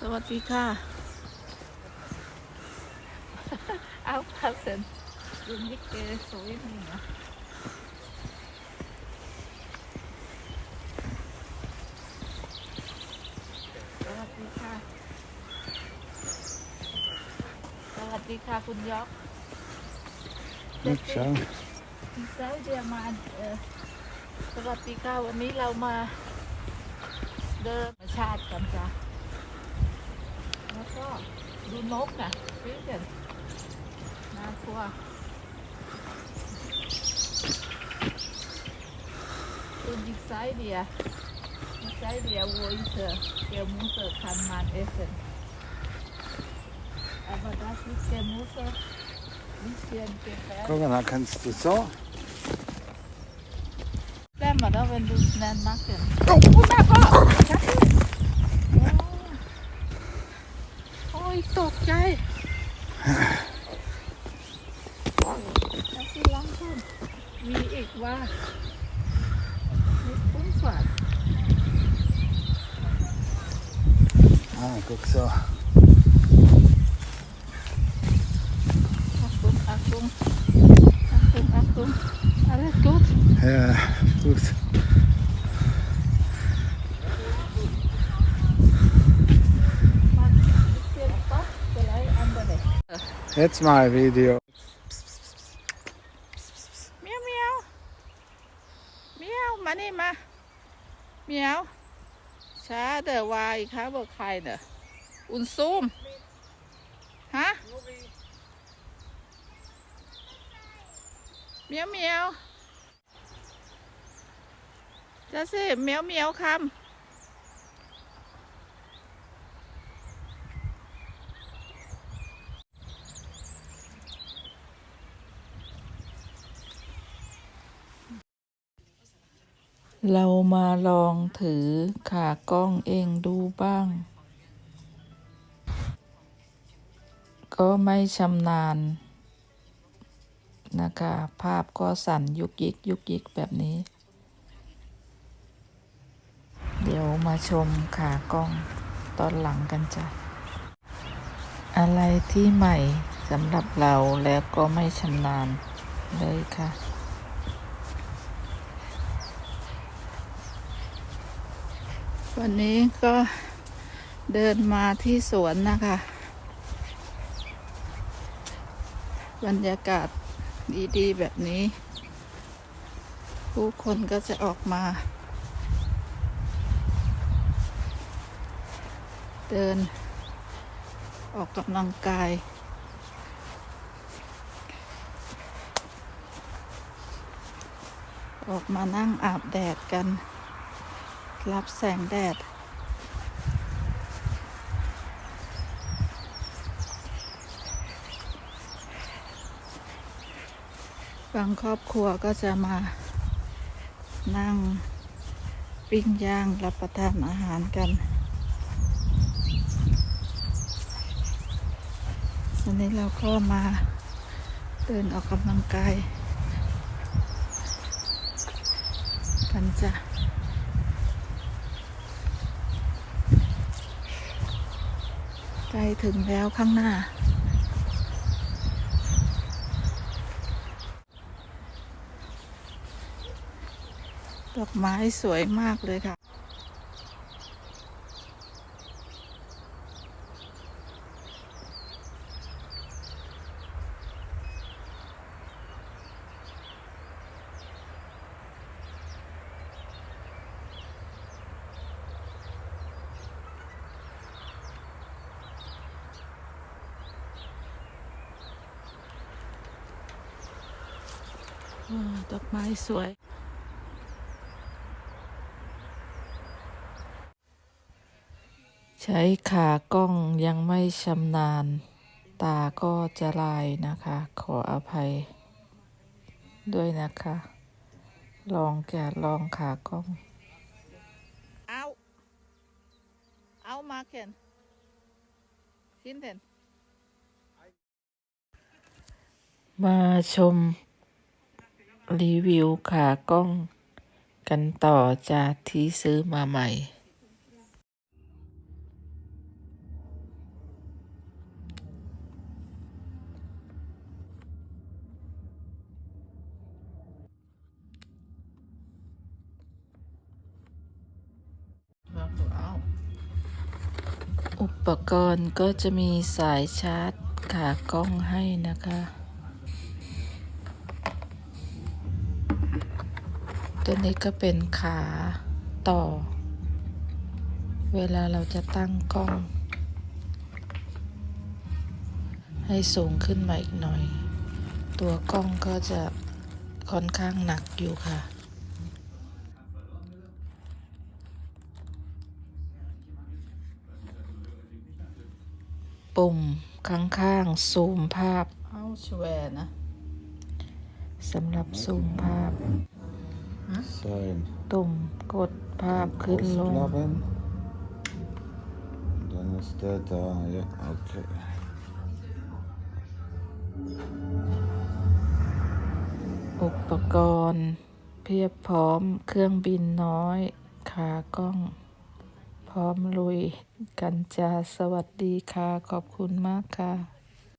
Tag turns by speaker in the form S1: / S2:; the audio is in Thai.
S1: สวัสดีค่ะเอาพาเซนยุนยิกเกสวยนี่นะสวัสดีค่ะ สวัสดีค่ะคุณยอก
S2: Niet zo.
S1: คุณเซลเดียมาเออสวัสดีค่ะวันนี้เรามาเดินธรรมชาติกันจ้ะแล้ว ก็ดูนกนะพี่เห็นน่ากลัวตัวดิไซเดียดิไซเดียวัวอีเซอร์เกลมูเซอร์คันมันเอเซนaber das ist der Muster bisschen gefährlich.
S2: Guck mal, da kannst du so.
S1: Klemmer da, wenn du es schnell machen. Oh, da war! Oh, oh, ich ตกใจแล้วที่ล้างคนมีอีกว่ามีปุ้งฝัน
S2: Ah, guck so.
S1: อากุ้งอากุ้งอากุ้งอากุ้งอะไรกูด
S2: Ja, gut.
S1: มันเสียงป๊อปอะไรอันเดอร์เลย
S2: Jetzt mal Video.
S1: เมียวเมียวเมียวมานี่มาเมียวช้าเดอวายค่ะบอกใครเนอะอุนซูมฮะเมียวเมียวจะสิเมียวเมียวคำ เรามาลองถือขากล้องเองดูบ้าง ก็ไม่ชำนาญนะคะ ภาพก็สั่นยุกยิกยุกยิกแบบนี้ เดี๋ยวมาชมขากล้องตอนหลังกันจ้ะ อะไรที่ใหม่สำหรับเราแล้วก็ไม่ชำนาญเลยค่ะ วันนี้ก็เดินมาที่สวนนะคะ บรรยากาศดีๆ แบบนี้ ผู้คนก็จะออกมา เดินออกกำลังกาย ออกมานั่งอาบแดดกัน รับแสงแดด บางครอบครัวก็จะมานั่งปิ้งย่างรับประทานอาหารกัน วันนี้เราก็มาเดินออกกำลังกายกันจ้ะ ใกล้ถึงแล้วข้างหน้า ดอกไม้สวยมากเลยค่ะ ดอกไม้สวย ใช้ขากล้องยังไม่ชำนาญ ตาก็จะลายนะคะ ขออภัย ด้วยนะคะ ลองแกะลองขากล้อง เอาเอามาเข็นกินเถนมาชม รีวิวขากล้องกันต่อจากที่ซื้อมาใหม่
S3: อุปกรณ์ก็จะมีสายชาร์จขากล้องให้นะคะ ตัวนี้ก็เป็นขาต่อ เวลาเราจะตั้งกล้อง ให้สูงขึ้นมาอีกหน่อย ตัวกล้องก็จะค่อนข้างหนักอยู่ค่ะปุ่มข้างๆซูมภาพเอาชแวร์นะสำหรับซูมภาพ
S2: Sein.
S3: ตุ่มกดภาพขึ้นลง
S2: Ausklappen. Dann ist der da. Ja, okay.
S3: อุปกรณ์ เพียบพร้อมเครื่องบินน้อย ขากล้อง พร้อมลุย กันจ้าสวัสดีค่ะ ขอบคุณมากค่ะ